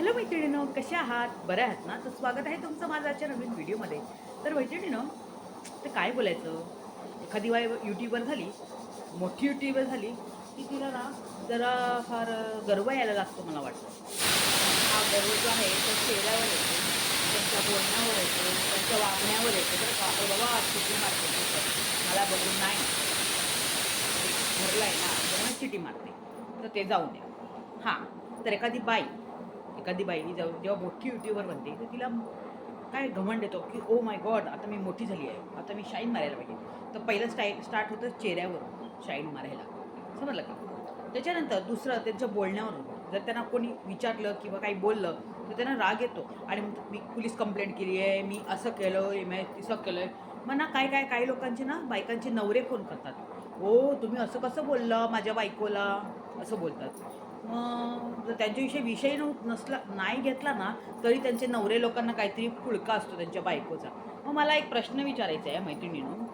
Hello मैत्रिणीनो कशा आहात? बऱ्या आहात ना? तर स्वागत आहे तुमचं माझं आजच्या नवीन व्हिडिओमध्ये. तर मैत्रिणीनं ते काय बोलायचं? एखादी वाय यूट्यूबर झाली मोठी यूट्यूबर झाली की तिला ना जरा फार गर्व यायला लागतो मला वाटतं. हा गर्व जो आहे तो चेहऱ्यावर येतो त्यांच्या बोलण्यावर येतो त्यांच्या वागण्यावर येतो. तर का बाबा आज मारते मला बघून नाही. भरला आहे ना चिटी मारते. तर ते जाऊ द्या हां तर एखादी बाई एखादी बाई जाऊ जेव्हा मोठी युट्यूबर बनते तर तिला काय घमंड येतो की ओ माय गॉड आता मी मोठी झाली आहे. आता मी शाईन मारायला पाहिजे. तर पहिलं स्टाई स्टार्ट होतं चेहऱ्यावर शाईन मारायला. समजलं का? त्याच्यानंतर दुसरं त्यांच्या बोलण्यावर जर त्यांना कोणी विचारलं किंवा काही बोललं तर त्यांना राग येतो. आणि मी पोलीस कंप्लेंट केली आहे मी असं केलं आहे मी तसं केलं आहे मग ना काय काय काही लोकांचे ना बायकांचे नवरे फोन करतात. हो तुम्ही असं कसं बोललं माझ्या बायकोला? असं बोलतात. मग जर त्यांच्याविषयी विषय न नसला नाही घेतला ना तरी त्यांचे नवरे लोकांना काहीतरी फुलका असतो त्यांच्या बायकोचा. मग मला एक प्रश्न विचारायचा आहे मैत्रिणीनं.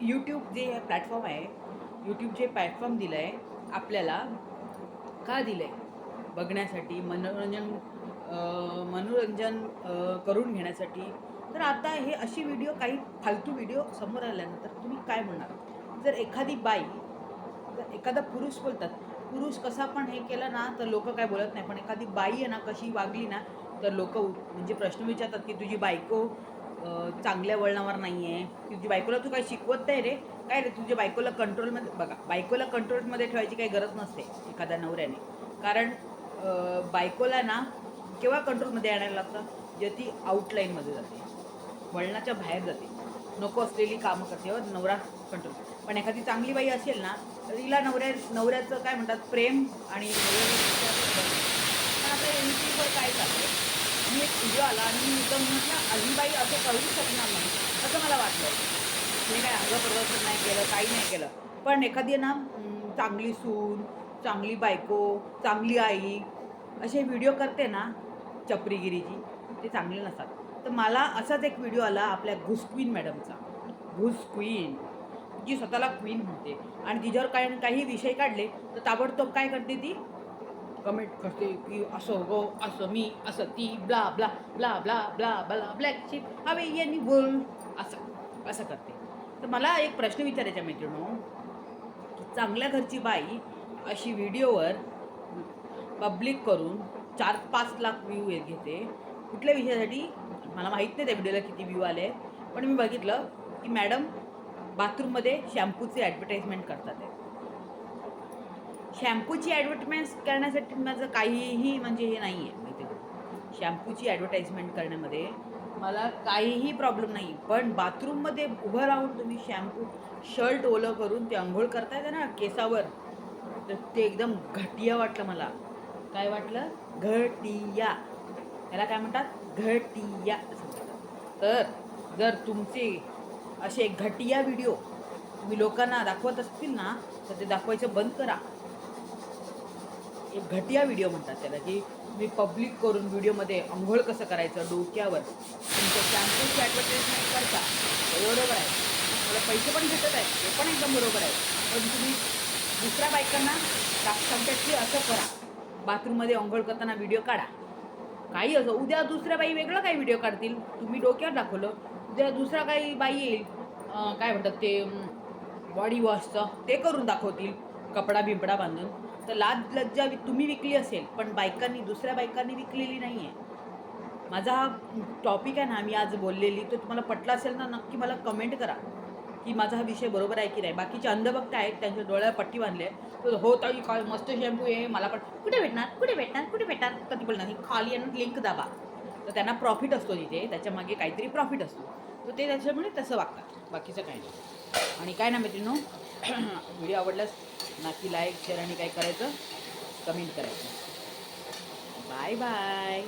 यूट्यूब जे प्लॅटफॉर्म आहे यूट्यूब जे प्लॅटफॉर्म दिलं आहे आपल्याला का दिलं आहे बघण्यासाठी मनोरंजन मनोरंजन करून घेण्यासाठी. तर आता हे अशी व्हिडिओ काही फालतू व्हिडिओ समोर आल्यानंतर तुम्ही काय म्हणणार? जर एखादी बाई जर एखादा पुरुष बोलतात पुरुष कसा पण हे केलं ना तर लोक काय बोलत नाही. पण एखादी बाई आहे ना कशी वागली ना तर लोक म्हणजे प्रश्न विचारतात की तुझी बायको चांगल्या वळणावर नाही आहे तुझी बायकोला तू काही शिकवत नाही रे. काय रे तुझ्या बायकोला कंट्रोलमध्ये बघा बायकोला कंट्रोलमध्ये ठेवायची काही गरज नसते एखाद्या नवऱ्याने. कारण बायकोला ना केव्हा कंट्रोलमध्ये आणायला लागतं? जे ती आउटलाईनमध्ये जाते. वळणाच्या बाहेर जाते. नको असलेली कामं करते. व नवरा कंट्रोल पण एखादी चांगली बाई असेल ना तर तिला नवऱ्या नवऱ्याचं काय म्हणतात प्रेम आणि आता यूट्यूबवर काय चाललं मी एक व्हिडिओ आला आणि मी एकदम म्हटलं अजून बाई असं करू शकणार नाही. असं मला वाटलं. मी काय अंग प्रदर्शन नाही केलं काही नाही केलं. पण एखादी ना चांगली सून चांगली बायको चांगली आई असे व्हिडिओ करते ना चपरीगिरीची ते चांगले नसतात. तर मला असाच एक व्हिडिओ आला आपल्या घुसक्वीन मॅडमचा घुसक्वीन जी स्वतःला क्वीन म्हणते. आणि तिच्यावर काय काही विषय काढले तर ताबडतोब काय करते ती? कमेंट करते की असं हो असं मी असं ती blah blah blah blah blah blah black ship हवे यांनी बोल. असं असं करते. तर मला एक प्रश्न विचारायचा मैत्रिणो की चांगल्या घरची बाई अशी व्हिडिओवर पब्लिक करून चार पाच लाख व्ह्यू घेते. कुठल्या विषयासाठी? मला माहीत नाही त्या व्हिडिओला किती व्ह्यू आले पण मी बघितलं की मॅडम बाथरूममध्ये शॅम्पूची ॲडव्हर्टाईजमेंट करतात आहे शॅम्पूची ॲडव्हर्टाईजमेंट करण्यासाठी माझं काहीही म्हणजे हे नाही आहे माहिती का शॅम्पूची ॲडव्हर्टाईजमेंट करण्यामध्ये मला काहीही प्रॉब्लेम नाही पण बाथरूममध्ये उभं राहून तुम्ही शॅम्पू शर्ट ओलं करून ते आंघोळ करता ना केसावर तर ते एकदम घटिया वाटलं मला. काय वाटलं? घटिया. याला काय म्हणतात? घटिया. असं म्हणतात तर जर तुमचे असे घटिया व्हिडिओ तुम्ही लोकांना दाखवत असतील ना तर ते दाखवायचं बंद करा. एक घटिया व्हिडिओ म्हणतात त्याला की तुम्ही पब्लिक करून व्हिडिओमध्ये आंघोळ कसं करायचं? डोक्यावर. तुमच्या शॅम्पूची ॲडव्हर्टाईजमेंट करता. बरोबर आहे. मला पैसे पण भेटत आहेत. ते पण एकदम बरोबर आहे. पण तुम्ही दुसऱ्या बायकांना सांगतात की असं करा. बाथरूममध्ये आंघोळ करताना व्हिडिओ काढा. काही असं उद्या दुसऱ्या बाई वेगळं काही व्हिडिओ काढतील. तुम्ही डोक्यावर दाखवलं. उद्या दुसरा काही बाई येईल. काय म्हणतात ते बॉडी वॉशचं ते करून दाखवतील. कपडा बिबडा बांधून. तर लाज लज्जा तुम्ही विकली असेल पण बायकांनी दुसऱ्या बायकांनी विकलेली नाही आहे माझा हा टॉपिक आहे ना मी आज बोललेली तो तुम्हाला पटला असेल ना नक्की मला कमेंट करा. की माझा हा विषय बरोबर आहे की नाही? बाकीचे अंधभक्त आहेत त्यांच्या डोळ्याला पट्टी बांधले तर हो ताई काय मस्त शॅम्पू आहे. मला पण कुठे भेटणार? कुठे भेटणार? कुठे भेटणार? तर ती बोलणार खाली आणि लिंक दाबा. तर त्यांना प्रॉफिट असतो तिथे त्याच्यामागे काहीतरी प्रॉफिट असतो. तर ते त्याच्यामुळे तसं वागतात. बाकीचं काही नाही. आणि काय ना मित्रांनो व्हिडिओ आवडल्यास नक्की लाईक शेअर आणि काय करायचं? कमेंट करायचं. Bye bye